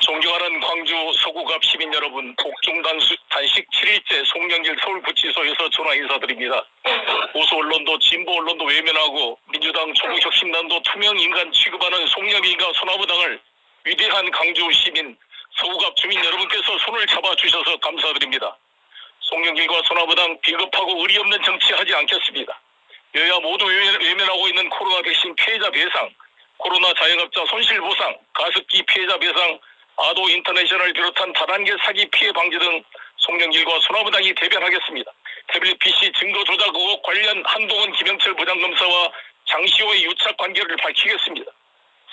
존경하는 광주 서구갑 시민 여러분, 복중 단식 7일째 송영길 서울구치소에서 전화 인사드립니다. 보수 언론도 진보 언론도 외면하고 민주당 조국혁신단도 투명 인간 취급하는 송영길과 소나무당을 위대한 광주 시민 서구갑 주민 여러분께서 손을 잡아주셔서 감사드립니다. 송영길과 소나무당 비겁하고 의리 없는 정치하지 않겠습니다. 여야 모두 외면- 외면하고 있는 코로나 백신 피해자 배상, 코로나 자영업자 손실보상, 가습기 피해자 배상, 아도 인터내셔널 비롯한 다단계 사기 피해 방지 등 송영길과 소나무당이 대변하겠습니다. 태블릿 PC 증거 조작 의혹 관련 한동훈 김영철 부장검사와 장시호의 유착 관계를 밝히겠습니다.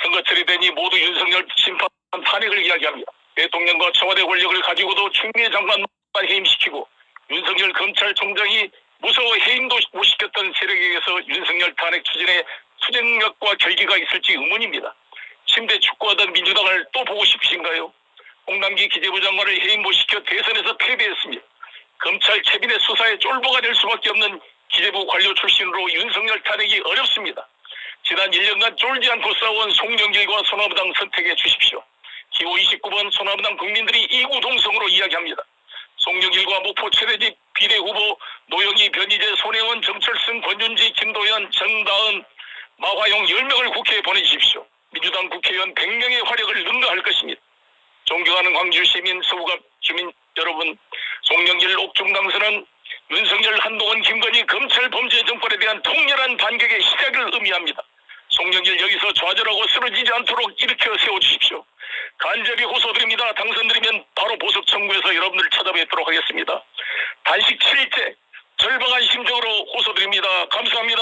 선거철이 되니 모두 윤석열 심판 탄핵을 이야기합니다. 대통령과 청와대 권력을 가지고도 추미애 장관만 해임시키고 윤석열 검찰총장이 무서워 해임도 못 시켰던 세력에게서 윤석열 탄핵 추진에 수정력과 결기가 있을지 의문입니다. 침대 축구하던 민주당을 또 보고 싶으신가요? 홍남기 기재부 장관을 해임 못 시켜 대선에서 패배했습니다. 검찰 채빈의 수사에 쫄보가 될 수밖에 없는 기재부 관료 출신으로 윤석열 탄핵이 어렵습니다. 지난 1년간 쫄지 않고 싸운 송영길과 소나무당 선택해 주십시오. 기호 29번 소나무당 국민들이 이구동성으로 이야기합니다. 송영길과 목포 최대집 비례 후보 노영희, 변희재, 손혜원, 정철승, 권윤지, 김도현, 정다은, 마화용 10명을 국회에 보내주십시오. 민주당 국회의원 100명의 화력을 능가할 것입니다. 존경하는 광주 시민, 서구갑 주민 여러분, 송영길 옥중당선은 윤석열, 한동훈, 김건희 검찰 범죄 정권에 대한 통렬한 반격의 시작을 의미합니다. 송영길 여기서 좌절하고 쓰러지지 않도록 일으켜 세워주십시오. 간절히 호소드립니다. 당선드리면 바로 보석 청구해서 여러분들 찾아뵙도록 하겠습니다. 단식 7일째 절박한 심정으로 호소드립니다. 감사합니다.